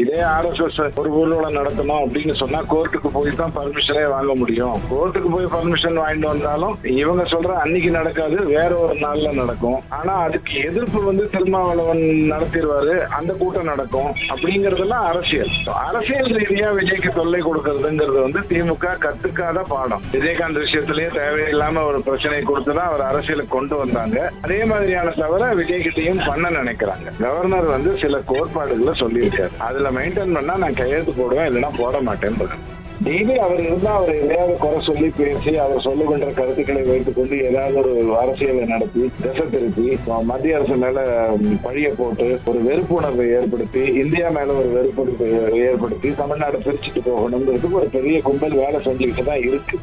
இதே ஆர்எஸ்எஸ் ஒரு ஊர்வலம் நடத்தணும் அப்படின்னு சொன்னா கோர்ட்டுக்கு போய் தான் பர்மிஷனே வாங்க முடியும். கோர்ட்டுக்கு போய் பர்மிஷன் வாங்கிட்டு வந்தாலும் இவங்க சொல்ற அன்னைக்கு நடக்காது வேற ஒரு நாள்ல நடக்கும். ஆனா அதுக்கு எதிர்ப்பு வந்து திருமாவளவன் நடத்திடுவாரு அந்த கூட்டம் நடக்கும் அப்படிங்கறதெல்லாம் அரசியல். அரசியல் ரீதியா விஜய்க்கு தொல்லை கொடுக்கறதுங்கிறது வந்து திமுக கத்துக்காத பாடம். விஜயகாந்த் விஷயத்திலேயே தேவையில்லாம ஒரு பிரச்சனை கொடுத்துதான் அவர் அரசியலுக்கு கொண்டு வந்தாங்க. அதே மாதிரியான தவிர விஜய்கிட்டையும் பண்ண நினைக்கிறாங்க. கவர்னர் வந்து சில கோட்பாடுகளை சொல்லியிருக்காரு. அதுல மெயின்டைன் பண்ணா நான் கையெழுத்து போடுவேன் இல்லைன்னா போட மாட்டேன் டெய்லி அவர் இருந்தா அவர் எதையாவது குறை சொல்லி பேசி அவர் சொல்லுகின்ற கருத்துக்களை வைத்துக் கொண்டு ஏதாவது ஒரு அரசியலை நடத்தி திசை திருப்பி மத்திய அரசு மேல பழிய போட்டு ஒரு வெறுப்புணர்வை ஏற்படுத்தி இந்தியா மேல ஒரு வெறுப்புணர்வை ஏற்படுத்தி தமிழ்நாடு பிரிச்சுட்டு போகணுங்கிறதுக்கு ஒரு பெரிய கும்பல் வேலை செஞ்சுக்கிட்டு தான் இருக்கு.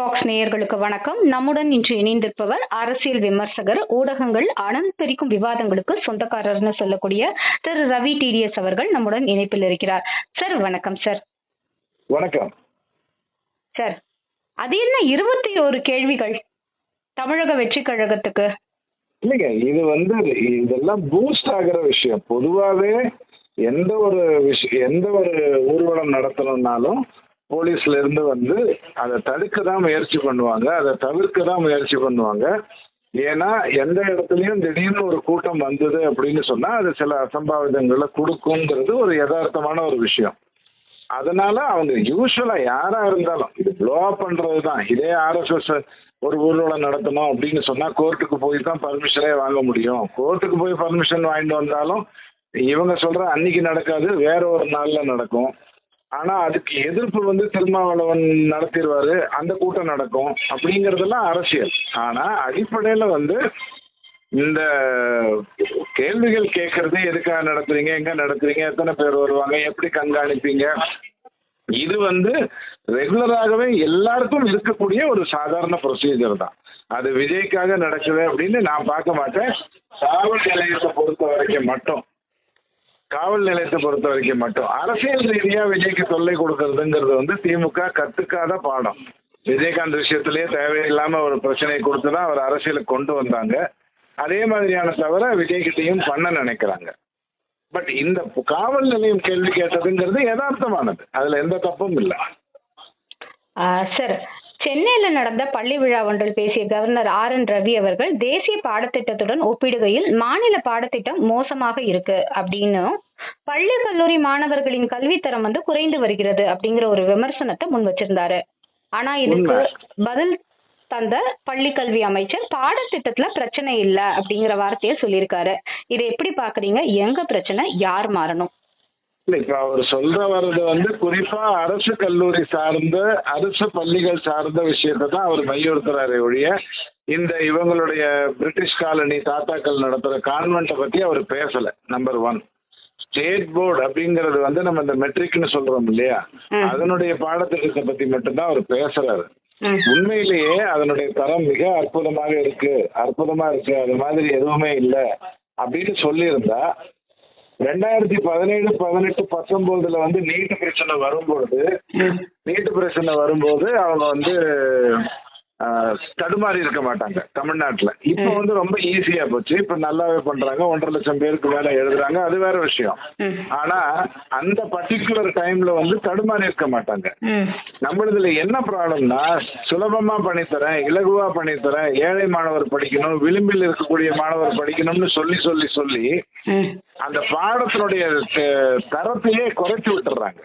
டாக்ஸ் நேயர்களுக்கு வணக்கம். நம்முடன் இன்று இணைந்திருப்பவர் அரசியல் விமர்சகர் ஊடகங்கள் அனந்த் பிரிக்கும் விவாதங்களுக்கு சொந்தக்காரர்னு சொல்லக்கூடிய திரு. ரவி டிடிஎஸ் அவர்கள் நம்முடன் இணைப்பில் இருக்கிறார். சார் வணக்கம் சார். வணக்கம். சார் அது என்ன இருபத்தி ஒரு கேள்விகள்? தமிழக வெற்றி கழகத்துக்கு. இல்லைங்க இது வந்து இதெல்லாம் பூஸ்ட் ஆகிற விஷயம். பொதுவாகவே எந்த ஒரு விஷயம் எந்த ஒரு ஊர்வலம் நடத்தணும்னாலும் போலீஸ்ல இருந்து வந்து அதை தடுக்க தான் முயற்சி பண்ணுவாங்க. அதை தவிர்க்க தான் முயற்சி பண்ணுவாங்க. ஏன்னா எந்த இடத்துலையும் திடீர்னு ஒரு கூட்டம் வந்தது அப்படின்னு சொன்னா அது சில அசம்பாவிதங்களை கொடுக்குங்கிறது ஒரு யதார்த்தமான ஒரு விஷயம். அதனால அவங்க யூஸ்வலா யாரா இருந்தாலும் இது ப்ளோ அப் பண்றது தான் இதே ஆர்எஸ்எஸ் ஒரு ஊர்வலம் நடத்தணும் அப்படின்னு சொன்னா கோர்ட்டுக்கு போய் தான் பர்மிஷனே வாங்க முடியும். கோர்ட்டுக்கு போய் பர்மிஷன் வாங்கிட்டு வந்தாலும் இவங்க சொல்ற அன்னைக்கு நடக்காது வேற ஒரு நாள்ல நடக்கும். ஆனா அதுக்கு எதிர்ப்பு வந்து திருமாவளவன் நடத்திடுவாரு அந்த கூட்டம் நடக்கும் அப்படிங்கறதெல்லாம் அரசியல். ஆனா அடிப்படையில வந்து இந்த கேள்விகள் கேட்கறது எதுக்காக நடத்துறீங்க எங்க நடத்துறீங்க எத்தனை பேர் வருவாங்க எப்படி கண்காணிப்பீங்க இது வந்து ரெகுலராகவே எல்லாருக்கும் இருக்கக்கூடிய ஒரு சாதாரண ப்ரொசீஜர் தான். அது விஜய்க்காக நடக்குது அப்படின்னு நான் பார்க்க மாட்டேன். காவல் நிலையத்தை பொறுத்த வரைக்கும் மட்டும். காவல் நிலையத்தை பொறுத்த வரைக்கும் மட்டும். அரசியல் ரீதியா விஜய்க்கு தொல்லை கொடுக்கறதுங்கிறது வந்து திமுக கத்துக்காத பாடம். விஜயகாந்த் விஷயத்திலேயே தேவையில்லாம ஒரு பிரச்சனையை கொடுத்துதான் அவர் அரசியலுக்கு கொண்டு வந்தாங்க. அதே மாதிரியான தவிர விஜய்கிட்டையும் பண்ண நினைக்கிறாங்க. பட் இந்த காவல் நிலையம் கேள்வி கேட்டதுங்கிறது யதார்த்தமானது. அதுல எந்த தப்பும் இல்லை. சார் சென்னையில நடந்த பள்ளி விழா ஒன்றில் பேசிய கவர்னர் ஆர் என் ரவி அவர்கள் தேசிய பாடத்திட்டத்துடன் ஒப்பிடுகையில் மாநில பாடத்திட்டம் மோசமாக இருக்கு அப்படின்னும் பள்ளி கல்லூரி மாணவர்களின் கல்வித்தரம் வந்து குறைந்து வருகிறது அப்படிங்கிற ஒரு விமர்சனத்தை முன் வச்சிருந்தாரு. ஆனா இதுக்கு. பதில் தந்த பள்ளி கல்வி அமைச்சர் பாடத்திட்டத்துல பிரச்சனை இல்ல அப்படிங்கிற வார்த்தையை சொல்லியிருக்காரு. இதை எப்படி பாக்குறீங்க? எங்க பிரச்சனை? யார் மாறணும்? இல்ல இப்ப அவர் சொல்ற வர்றது வந்து குறிப்பா அரசு கல்லூரி சார்ந்த அரசு பள்ளிகள் சார்ந்த விஷயத்தை தான் அவர் வலியுறுத்துறாரு ஒழிய இந்த இவங்களுடைய பிரிட்டிஷ் காலனி தாத்தாக்கள் நடத்துற கான்வென்ட்டை பத்தி அவர் பேசல நம்பர் ஒன் ஸ்டேட் போர்டு அப்படிங்கறது வந்து நம்ம இந்த மெட்ரிக்னு சொல்றோம் இல்லையா. அதனுடைய பாடத்திட்டத்தை பத்தி மட்டும்தான் அவர் பேசுறாரு. உண்மையிலேயே அதனுடைய தரம் மிக அற்புதமாக இருக்கு அற்புதமா இருக்கு அது மாதிரி எதுவுமே இல்லை அப்படின்னு சொல்லியிருந்தா ரெண்டாயிரத்தி பதினேழு பதினெட்டு பத்தொன்பதுல வந்து நீட்டு பிரச்சனை வரும்பொழுது. நீட்டு பிரச்சனை வரும்போது அவங்க வந்து தடுமாறி இருக்க மாட்டாங்க தமிழ்நாட்டுல இப்போ வந்து ரொம்ப ஈஸியா போச்சு இப்ப நல்லாவே பண்றாங்க ஒன்றரை லட்சம் பேருக்கு மேல எழுதுறாங்க அது வேற விஷயம். ஆனா அந்த பர்டிகுலர் டைம்ல வந்து தடுமாறி இருக்க மாட்டாங்க. நம்மளதுல என்ன ப்ராப்ளம்னா சுலபமா பண்ணித்தரேன் இலகுவா பண்ணித்தரேன் ஏழை மாணவர் படிக்கணும் விளிம்பில் இருக்கக்கூடிய மாணவர் படிக்கணும்னு சொல்லி சொல்லி சொல்லி. அந்த பாடத்தினுடைய தரத்தையே குறைச்சு விட்டுறாங்க.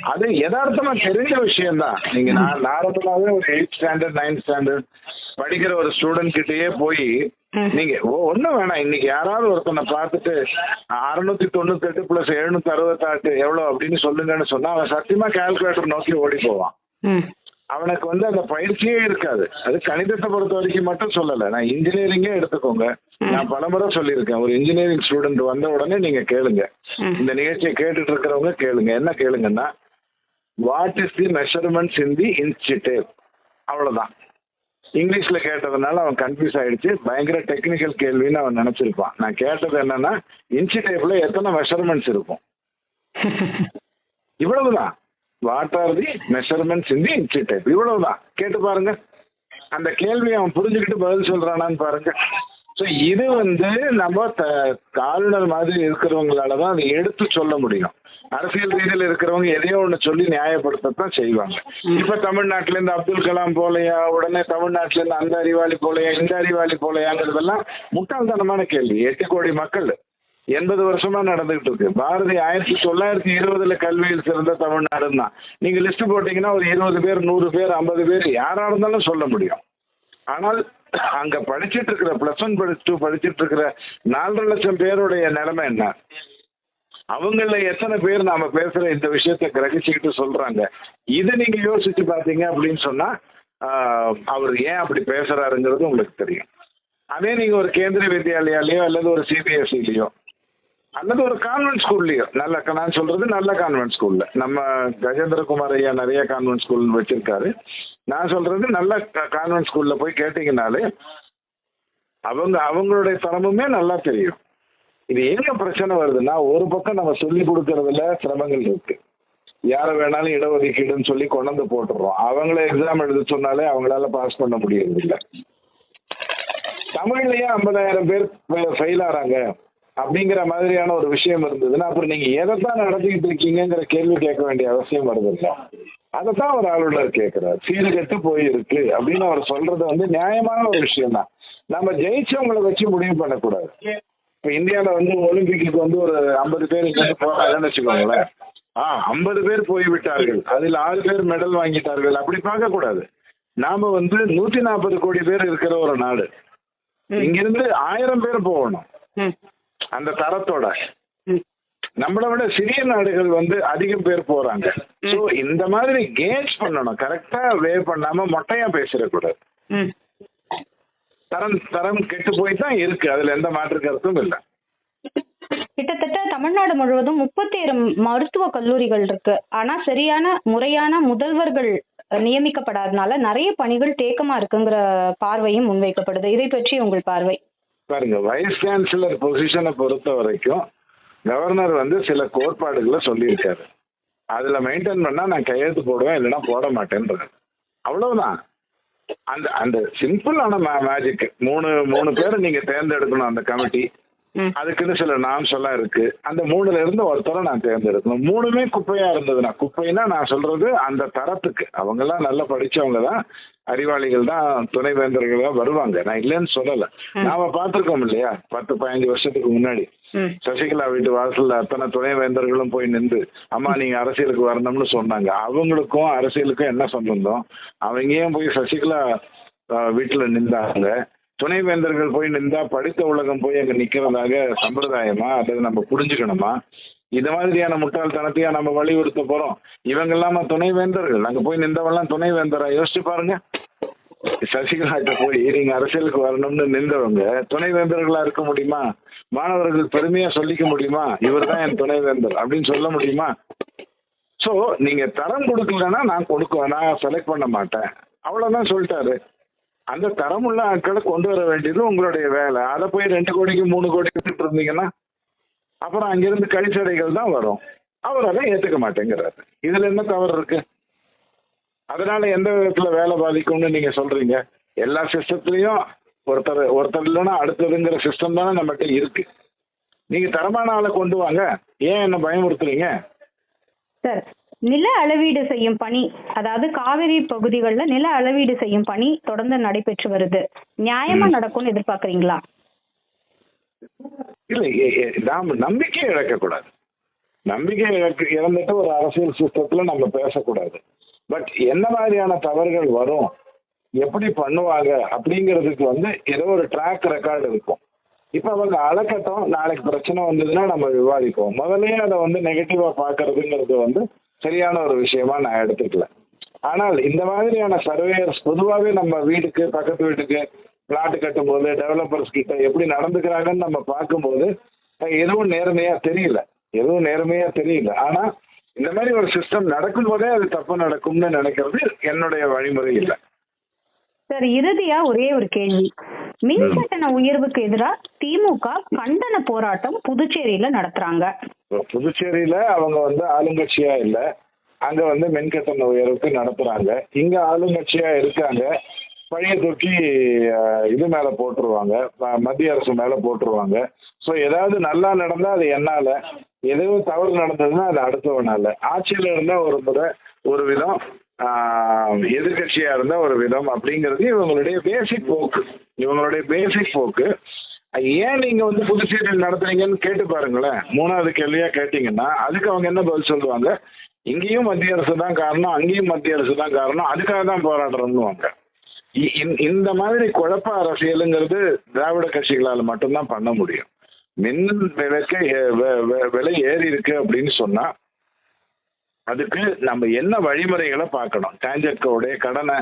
அது யதார்த்தமா தெரிஞ்ச விஷயம்தான் நீங்க நான் நார்மலாவே ஒரு எயிட் ஸ்டாண்டர்ட் நைன்த் ஸ்டாண்டர்ட் படிக்கிற ஒரு ஸ்டூடெண்ட் கிட்டயே போய். நீங்க ஒண்ணும் வேணாம் இன்னைக்கு யாராவது ஒருத்தனை பார்த்துட்டு அறுநூத்தி தொண்ணூத்தி எட்டு பிளஸ் எழுநூத்தி அறுபத்தாட்டு எவ்வளவு அப்படின்னு சொல்லுங்கன்னு சொன்னா அவன் சத்தியமா கால்குலேட்டர் நோக்கி ஓடி போவான். அவனுக்கு வந்து அந்த பயிற்சியே இருக்காது. அது கணிதத்தை பொறுத்த வரைக்கும் மட்டும் சொல்லலை. நான் இன்ஜினியரிங்கே எடுத்துக்கோங்க. நான் பலமுறை சொல்லியிருக்கேன். ஒரு இன்ஜினியரிங் ஸ்டூடெண்ட் வந்த உடனே நீங்க கேளுங்க. இந்த நிகழ்ச்சியை கேட்டுட்டு இருக்கிறவங்க கேளுங்க. என்ன கேளுங்கன்னா what is the measurements in the institute அவ்வளவுதான். இங்கிலீஷ்ல கேட்டதுனால அவன் கன்ஃபியூஸ் ஆயிடுச்சு. பயங்கர டெக்னிக்கல் கேள்வின்னு அவன் நினைச்சிருப்பான். நான் கேட்டது என்னன்னா இன்ஸ்டிடேப்ல எத்தனை மெஷர்மெண்ட்ஸ் இருக்கும்? இவ்வளவுதான். What are the measurements in the institute இவ்வளவுதான் கேட்டு பாருங்க. அந்த கேள்வியை அவன் புரிஞ்சுக்கிட்டு பதில் சொல்றானான்னு பாருங்க. ஸோ இது வந்து நம்ம ஆளுநர் மாதிரி இருக்கிறவங்களால தான் அதை எடுத்து சொல்ல முடியும். அரசியல் ரீதியில் இருக்கிறவங்க எதையோ ஒன்று சொல்லி நியாயப்படுத்தத்தான் செய்வாங்க. இப்போ தமிழ்நாட்டிலேருந்து அப்துல் கலாம் போலையா உடனே தமிழ்நாட்டிலேருந்து அந்த அறிவாளி போலையா இந்த அறிவாளி போலையாங்கிறதெல்லாம் முட்டாள்தனமான கேள்வி. எட்டு கோடி மக்கள். எண்பது வருஷமா நடந்துகிட்டு இருக்கு. பாரதி ஆயிரத்தி தொள்ளாயிரத்தி இருபதுல கல்வியில் சிறந்த தமிழ்நாடு தான். நீங்க லிஸ்ட் போட்டீங்கன்னா ஒரு இருபது பேர் நூறு பேர் ஐம்பது பேர் யாரா இருந்தாலும் சொல்ல முடியும். ஆனால் அங்க படிச்சிட்டு இருக்கிற பிளஸ் ஒன் பிளஸ் டூ படிச்சிட்டு இருக்கிற நாலரை லட்சம் பேருடைய நிலைமை என்ன? அவங்கள எத்தனை பேர் நாம பேசுற இந்த விஷயத்த கிரகிச்சுக்கிட்டு சொல்றாங்க. இதை நீங்க யோசிச்சு பார்த்தீங்க அப்படின்னு சொன்னா அவர் ஏன் அப்படி பேசுறாருங்கிறது உங்களுக்கு தெரியும். அதே நீங்க ஒரு கேந்திரிய வித்யாலயாலயோ அல்லது ஒரு சிபிஎஸ்சிலேயோ அல்லது ஒரு கான்வென்ட் ஸ்கூல்லையோ நல்ல நான் சொல்றது நல்ல கான்வென்ட் ஸ்கூல்ல நம்ம கஜேந்திரகுமார் ஐயா நிறைய கான்வென்ட் ஸ்கூல் வச்சிருக்காரு. நான் சொல்றது நல்ல கான்வென்ட் ஸ்கூல்ல போய் கேட்டீங்கனாலே அவங்க அவங்களுடைய தரமுமே நல்லா தெரியும். இது என்ன பிரச்சனை வருதுன்னா ஒரு பக்கம் நம்ம சொல்லி கொடுக்கறதுல சிரமங்கள் இருக்கு. யாரை வேணாலும் இடஒதுக்கீடுன்னு சொல்லி கொண்டாந்து போட்டுறோம். அவங்கள எக்ஸாம் எழுத சொன்னாலே அவங்களால பாஸ் பண்ண முடியறதில்லை. தமிழ்லயே ஐம்பதாயிரம் பேர் ஃபெயில் ஆறாங்க. அப்படிங்கிற மாதிரியான ஒரு விஷயம் இருந்ததுன்னா அப்புறம் நீங்க எதைத்தான் நடத்திக்கிட்டு இருக்கீங்கிற கேள்வி கேட்க வேண்டிய அவசியம் வருது அதைத்தான் ஒரு ஆளுநர் கேட்கிறார். சீர்கெட்டு போயிருக்கு அப்படின்னு அவர் சொல்றது வந்து நியாயமான ஒரு விஷயம் தான் நம்ம ஜெயிச்சவங்களை வச்சு முடிவு பண்ணக்கூடாது. இப்ப இந்தியால வந்து ஒலிம்பிக்கு வந்து ஒரு ஐம்பது பேர் இங்க போறாங்கன்னு வச்சுக்கோங்களேன். ஆ ஐம்பது பேர் போய்விட்டார்கள். அதில் ஆறு பேர் மெடல் வாங்கிட்டார்கள். அப்படி பார்க்க கூடாது நாம வந்து நூத்தி நாற்பது கோடி பேர் இருக்கிற ஒரு நாடு. இங்கிருந்து ஆயிரம் பேர் போகணும். அந்த தரத்தோட. நம்மளை விட சிறிய நாடுகள் வந்து அதிகம் பேர் போறாங்க. ஸோ இந்த மாதிரி கேட்ச் பண்ணணும். கரெக்டா வே பண்ணாம மொட்டையா பேசிடக்கூடாது. ம். தரம் தரம் கெட்டு போய் தான் இருக்கு. அதுல எந்த மாற்று கருத்தும் இல்லை. கிட்டத்தட்ட தமிழ்நாடு முழுவதும் முப்பத்தேழு மருத்துவ கல்லூரிகள் இருக்கு. ஆனா சரியான முறையான முதல்வர்கள் நியமிக்கப்படாதனால நிறைய பணிகள் தேக்கமா இருக்குங்கிற பார்வையும் முன்வைக்கப்படுது. இதை பற்றி உங்கள் பார்வை? பாருங்க வைஸ் சான்சலர் பொசிஷனை பொறுத்த வரைக்கும் கவர்னர் வந்து சில கோட்பாடுகளை சொல்லியிருக்காரு. அதுல மெயின்டைன் பண்ணா நான் கையெழுத்து போடுவேன் இல்லைன்னா போட மாட்டேன்றது அவ்வளவுதான். அந்த அந்த சிம்பிளான மே மேஜிக் மூணு மூணு பேரை நீங்க தேர்ந்தெடுக்கணும் அந்த கமிட்டி அதுக்குன்னு சில நாம்ஸ் எல்லாம் இருக்கு. அந்த மூணுல இருந்து ஒருத்தரை நான் தேர்ந்தெடுக்கணும். மூணுமே குப்பையா இருந்ததுன்னா குப்பைன்னா நான் சொல்றது அந்த தரத்துக்கு. அவங்க எல்லாம் நல்லா படிச்சவங்க தான். அறிவாளிகள் தான் துணைவேந்தர்கள் வருவாங்க. நான் இல்லைன்னு சொல்லல. நாம பார்த்திருக்கோம் இல்லையா? பத்து பதினஞ்சு வருஷத்துக்கு முன்னாடி. சசிகலா வீட்டு வாசல்ல அத்தனை துணைவேந்தர்களும் போய் நின்று அம்மா நீங்க அரசியலுக்கு வரணும்னு சொன்னாங்க. அவங்களுக்கும் அரசியலுக்கும் என்ன சம்பந்தம்? அவங்க ஏன் போய் சசிகலா வீட்டுல நின்றாங்க? துணைவேந்தர்கள் போய் நின்றா படித்த உலகம் போய் அங்க நிக்கிறதாக சம்பிரதாயமா? அல்லது நம்ம புரிஞ்சுக்கணுமா? இது மாதிரியான முட்டாள்தனத்தையா நம்ம வலியுறுத்த போறோம்? இவங்கெல்லாம் துணைவேந்தர்கள். அங்க போய் நின்றவெல்லாம் துணைவேந்தரா? யோசிச்சு பாருங்க. சசிகலாட்ட போய் நீங்க அரசியலுக்கு வரணும்னு நின்றவங்க துணைவேந்தர்களா இருக்க முடியுமா? மாணவர்கள் பெருமையா சொல்லிக்க முடியுமா? இவர் தான் என் துணைவேந்தர் அப்படின்னு சொல்ல முடியுமா? ஸோ நீங்க தரம் கொடுக்கலன்னா நான் கொடுக்க நான் செலக்ட் பண்ண மாட்டேன். அவ்வளவுதான் சொல்லிட்டாரு. அந்த தரமுள்ள ஆட்களை கொண்டு வர வேண்டியது உங்களுடைய வேலை. அதை போய் ரெண்டு கோடிக்கு மூணு கோடிக்கு இருந்தீங்கன்னா அப்புறம் அங்கிருந்து கழிச்சடைகள் தான் வரும். அவர் அதை ஏற்றுக்க மாட்டேங்கிறார். இதில் என்ன தவறு இருக்கு? அதனால எந்த விதத்துல வேலை பாதிக்கும்னு நீங்க சொல்றீங்க? எல்லா சிஸ்டத்துலயும் ஒருத்தர் ஒருத்தர் இல்லைன்னா அடுத்ததுங்கிற சிஸ்டம் தானே நம்மகிட்ட இருக்கு. நீங்க தரமான ஆளை கொண்டு வாங்க. ஏன் என்ன பயமுறுத்துறீங்க? சார் நில அளவீடு செய்யும் பணி அதாவது காவிரி பகுதிகளில் நில அளவீடு செய்யும் பணி தொடர்ந்து நடைபெற்று வருது. நியாயமா நடக்கும்னு எதிர்பார்க்கறீங்களா? இல்லை நாம நம்பிக்கையை இழக்கக்கூடாது. நம்பிக்கை இழக்க இழந்துட்டு ஒரு அரசியல் சிஸ்டத்துல நம்ம பேசக்கூடாது. பட் என்ன மாதிரியான தவறுகள் வரும் எப்படி பண்ணுவாங்க அப்படிங்கிறதுக்கு வந்து ஏதோ ஒரு ட்ராக் ரெக்கார்டு இருக்கும். இப்போ அவங்க அளக்கட்டும் நாளைக்கு பிரச்சனை வந்ததுன்னா நம்ம விவாதிப்போம். முதல்லயே அதை வந்து நெகட்டிவா பார்க்கறதுங்கிறது வந்து சரியான ஒரு விஷயமா நான் எடுத்துக்கல. ஆனால் இந்த மாதிரியான சர்வேயர்ஸ் பொதுவாகவே நம்ம வீட்டுக்கு பக்கத்து வீட்டுக்கு பிளாட் கட்டும்போது டெவலப்பர்ஸ் கிட்ட எப்படி நடந்துக்கிறாங்கன்னு நம்ம பார்க்கும்போது எதுவும் நேர்மையா தெரியல. எதுவும் நேர்மையா தெரியல. ஆனா இந்த மாதிரி ஒரு சிஸ்டம் நடக்கும் போதே அது தப்பு நடக்கும்னு நினைக்கிறது என்னுடைய வழிமுறை இல்லை. சார் இறுதியா ஒரே ஒரு கேள்வி. மின் கட்டண உயர்வுக்கு எதிராக திமுக கண்டன போராட்டம் புதுச்சேரியில நடத்துறாங்க. இப்ப புதுச்சேரியில அவங்க வந்து ஆளுங்கட்சியா இல்ல. அங்க வந்து மென்கட்டண உயர்வுக்கு நடத்துறாங்க. இங்க ஆளுங்கட்சியா இருக்காங்க. பழைய தூக்கி இது மேலே போட்டுருவாங்க. மத்திய அரசு மேலே போட்டுருவாங்க. ஸோ ஏதாவது நல்லா நடந்தால் அது என்னால். எதுவும் தவறு நடந்ததுன்னா அது அடுத்தவனால. ஆட்சியில் இருந்தால் ஒரு முறை ஒரு விதம் எதிர்கட்சியாக இருந்தால் ஒரு விதம் அப்படிங்கிறது இவங்களுடைய பேசிக் போக்கு. இவங்களுடைய பேசிக் போக்கு. ஏன் நீங்கள் வந்து புதுச்சேரியில் நடத்துறீங்கன்னு கேட்டு பாருங்களேன். மூணாவது கேள்வியாக கேட்டிங்கன்னா அதுக்கு அவங்க என்ன பதில் சொல்லுவாங்க? இங்கேயும் மத்திய அரசு தான் காரணம் அங்கேயும் மத்திய அரசு தான் காரணம் அதுக்காக தான் போராடுறோம்னுவாங்க. இ- இந்த- இந்த மாதிரி குழப்ப அரசியலுங்கிறது திராவிட கட்சிகளால் மட்டும்தான் பண்ண முடியும். மின் விலைக்கு விலை ஏறி இருக்கு அப்படின்னு சொன்னா அதுக்கு நம்ம என்ன வழிமுறைகளை பார்க்கணும்? டான்ஜெட்கோடைய கடனை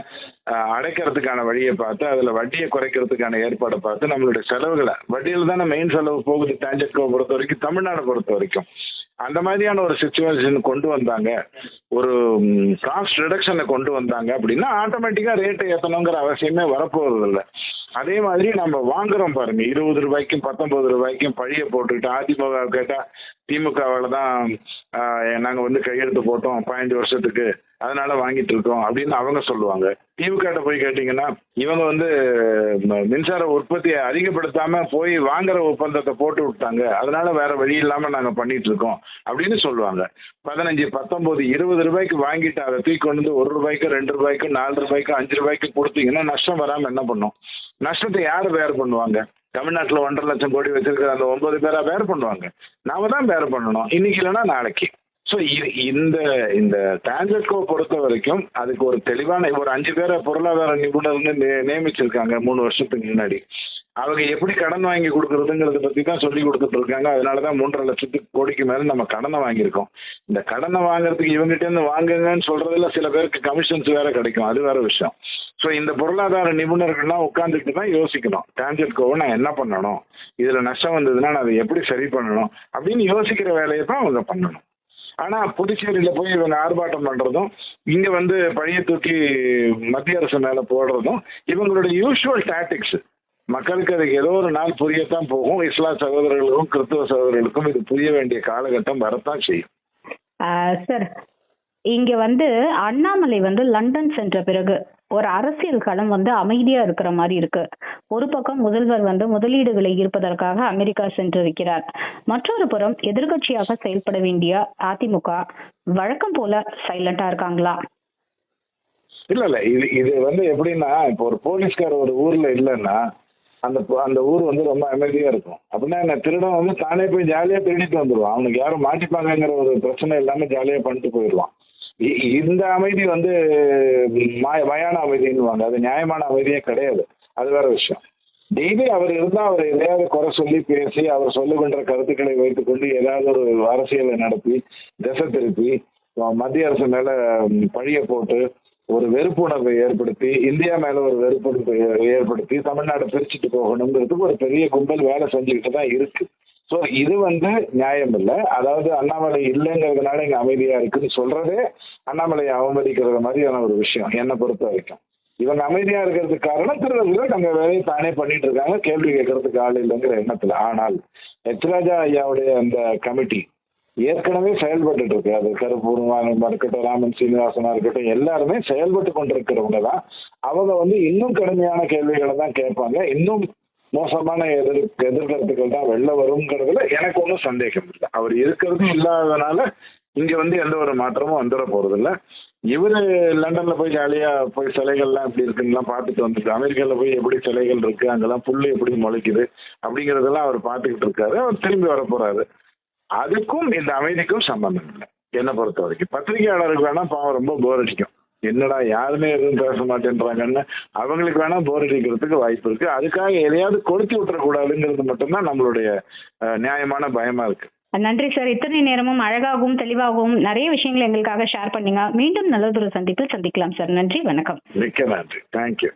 அடைக்கிறதுக்கான வழியை பார்த்து அதில் வட்டியை குறைக்கிறதுக்கான ஏற்பாடை பார்த்து நம்மளுடைய செலவுகளை வட்டியில் தானே மெயின் செலவு போகுது டான்ஜெட்கோ பொறுத்த வரைக்கும் தமிழ்நாடு பொறுத்த வரைக்கும். அந்த மாதிரியான ஒரு சுச்சுவேஷன் கொண்டு வந்தாங்க. ஒரு காஸ்ட் ரிடக்ஷனை கொண்டு வந்தாங்க அப்படின்னா ஆட்டோமேட்டிக்காக ரேட்டை ஏற்றணுங்கிற அவசியமே வரப்போகிறது இல்லை அதே மாதிரி நம்ம வாங்குறோம் பாருங்க. இருபது ரூபாய்க்கும் பத்தொன்பது ரூபாய்க்கும் பழிய போட்டுக்கிட்டு அதிமுக கேட்டால் திமுகவால் தான் நாங்கள் வந்து கையெழுத்து போட்டோம் பதினஞ்சு வருஷத்துக்கு. அதனால வாங்கிட்டு இருக்கோம் அப்படின்னு அவங்க சொல்லுவாங்க. திமுக போய் கேட்டிங்கன்னா இவங்க வந்து மின்சார உற்பத்தியை அதிகப்படுத்தாம போய் வாங்குற ஒப்பந்தத்தை போட்டு விட்டாங்க. அதனால வேற வழி இல்லாம நாங்க பண்ணிட்டு இருக்கோம் அப்படின்னு சொல்லுவாங்க. பதினஞ்சு பத்தொன்பது இருபது ரூபாய்க்கு வாங்கிட்டு அதை தூக்கி கொண்டு வந்து ஒரு ரூபாய்க்கு ரெண்டு ரூபாய்க்கு நாலு ரூபாய்க்கு அஞ்சு ரூபாய்க்கு கொடுத்தீங்கன்னா நஷ்டம் வராம என்ன பண்ணும்? நஷ்டத்தை யார் பேர் பண்ணுவாங்க? தமிழ்நாட்டில் ஒன்றரை லட்சம் கோடி வச்சிருக்கிற அந்த ஒன்பது பேரா பேர் பண்ணுவாங்க. நாம தான் பேர் பண்ணணும். இன்னைக்கு இல்லைன்னா நாளைக்கு. ஸோ இந்த இந்த டான்ஜெட்கோ பொறுத்த வரைக்கும் அதுக்கு ஒரு தெளிவான ஒரு அஞ்சு பேரை பொருளாதார நிபுணர்னு நே- நியமிச்சிருக்காங்க மூணு வருஷத்துக்கு முன்னாடி. அவங்க எப்படி கடன் வாங்கி கொடுக்கறதுங்கிறத பற்றி தான் சொல்லி கொடுத்துட்டு இருக்காங்க. அதனால தான் மூன்றரை லட்சத்துக்கு கோடிக்கு மேலே நம்ம கடனை வாங்கியிருக்கோம். இந்த கடனை வாங்குறதுக்கு இவங்ககிட்ட இருந்து வாங்குங்கன்னு சொல்றதுல சில பேருக்கு கமிஷன்ஸ் வேற கிடைக்கும். அது வேற விஷயம். ஸோ இந்த பொருளாதார நிபுணர்கள்லாம் உட்காந்துட்டு தான் யோசிக்கணும். டான்ஜெட்கோவை நான் என்ன பண்ணணும்? இதில் நஷ்டம் வந்ததுன்னா நான் அதை எப்படி சரி பண்ணணும்? அப்படின்னு யோசிக்கிற வேலையை தான் அவங்க பண்ணணும். ஆனால் புதுச்சேரியில் போய் இவங்க ஆர்ப்பாட்டம் பண்ணுறதும் இங்கே வந்து பழைய தூக்கி மத்திய அரசு மேலே போடுறதும் இவங்களுடைய யூஷுவல் டாக்டிக்ஸ் மக்களுக்கு அதுக்கு ஏதோ ஒரு நாள் புரியத்தான் போகும். இஸ்லாம் சகோதரர்களுக்கும் கிறிஸ்துவ சகோதரர்களுக்கும் இது புரிய வேண்டிய காலகட்டம் வரத்தான் செய்யும். சார். இங்க வந்து அண்ணாமலை வந்து லண்டன் சென்ற பிறகு ஒரு அரசியல் களம் வந்து அமைதியா இருக்கிற மாதிரி இருக்கு. ஒரு பக்கம் முதல்வர் வந்து முதலீடுகளை ஈர்ப்பதற்காக அமெரிக்கா சென்றிருக்கிறார். மற்றொரு புறம் எதிர்க்கட்சியாக செயல்பட வேண்டிய அதிமுக வழக்கம் போல சைலண்டா இருக்காங்களா? இல்ல இல்ல. இது இது வந்து எப்படின்னா இப்போ ஒரு போலீஸ்கார் ஒரு ஊர்ல இல்லைன்னா அந்த அந்த ஊர் வந்து ரொம்ப அமைதியா இருக்கும். அப்படின்னா என்ன திருடன் வந்து தானே போய் ஜாலியா திருடிட்டு வந்துடுவான் அவனுக்கு யாரும் மாட்டிப்பாங்கங்கிற ஒரு பிரச்சனை இல்லாம ஜாலியா பண்ணிட்டு போயிடுவான். இ- இந்த அமைதி வந்து மயான அமைதின்னுவாங்க. அது நியாயமான அமைதியே கிடையாது. அது வேற விஷயம். டெய்லி அவர் இருந்தால் அவர் எதையாவது குறை சொல்லி பேசி அவர் சொல்லுகின்ற கருத்துக்களை வைத்துக்கொண்டு ஏதாவது ஒரு அரசியலை நடத்தி திசை திருப்பி மத்திய அரசு மேல பழிய போட்டு ஒரு வெறுப்புணர்வை ஏற்படுத்தி இந்தியா மேல ஒரு வெறுப்புணர்வை ஏற்படுத்தி தமிழ்நாடு பிரிச்சுட்டு போகணுங்கிறதுக்கு ஒரு பெரிய கும்பல் வேலை செஞ்சுக்கிட்டு தான் இருக்கு. ஸோ இது வந்து நியாயம் இல்லை. அதாவது அண்ணாமலை இல்லைங்கிறதுனால இங்க அமைதியா இருக்குன்னு சொல்றதே அண்ணாமலையை அவமதிக்கிறது மாதிரியான ஒரு விஷயம் என்னை பொறுத்த வரைக்கும். இவங்க அமைதியா இருக்கிறதுக்கு காரணம் திருவள்ளுவர் தங்க வேலையை தானே பண்ணிட்டு இருக்காங்க. கேள்வி கேட்கறதுக்கு ஆள் இல்லைங்கிற எண்ணத்துல. ஆனால் எச்ராஜா ஐயாவுடைய அந்த கமிட்டி ஏற்கனவே செயல்பட்டு இருக்கு. அது கருப்பூர்வமா இருக்கட்டும் ராமன் சீனிவாசனா இருக்கட்டும் எல்லாருமே செயல்பட்டு கொண்டிருக்கிறவங்க தான். அவங்க வந்து இன்னும் கடுமையான கேள்விகளை தான் கேட்பாங்க. இன்னும் மோசமான எதிர் எதிர்கருத்துக்கள் தான் வெளில வருங்கிறதுல எனக்கு ஒன்றும் சந்தேகம் இல்லை. அவர் இருக்கிறது இல்லாததுனால இங்க வந்து எந்த ஒரு மாற்றமும் வந்துட போறது இல்லை. இவரு லண்டன்ல போய் ஜாலியா போய் சிலைகள்லாம் எப்படி இருக்குன்னுலாம் பார்த்துட்டு வந்துட்டு அமெரிக்கால போய் எப்படி சிலைகள் இருக்கு அங்கெல்லாம் புல்லு எப்படி முளைக்குது அப்படிங்கறதெல்லாம் அவர் பார்த்துக்கிட்டு இருக்காரு. அவர் திரும்பி வர போறாரு அதுக்கும் இந்த அமைதிக்கும் சம்பந்தம் இல்லை. என்னை பொறுத்த வரைக்கும். பத்திரிகையாளருக்கு வேணா பாவம் ரொம்ப போர் அடிக்கும். என்னடா யாருமே எதுவும் பேச மாட்டேன்றாங்கன்னு அவங்களுக்கு வேணா போர் அடிக்கிறதுக்கு வாய்ப்பு இருக்கு. அதுக்காக எதையாவது கொளுத்தி விட்டுறக்கூடாதுங்கிறது மட்டும்தான் நம்மளுடைய நியாயமான பயமா இருக்கு. நன்றி சார். இத்தனை நேரமும் அழகாகவும் தெளிவாகவும் நிறைய விஷயங்களை எங்களுக்காக ஷேர் பண்ணீங்க. மீண்டும் நல்லதொரு சந்திப்பில் சந்திக்கலாம் சார். நன்றி வணக்கம். மிக்க நன்றி. தேங்க்யூ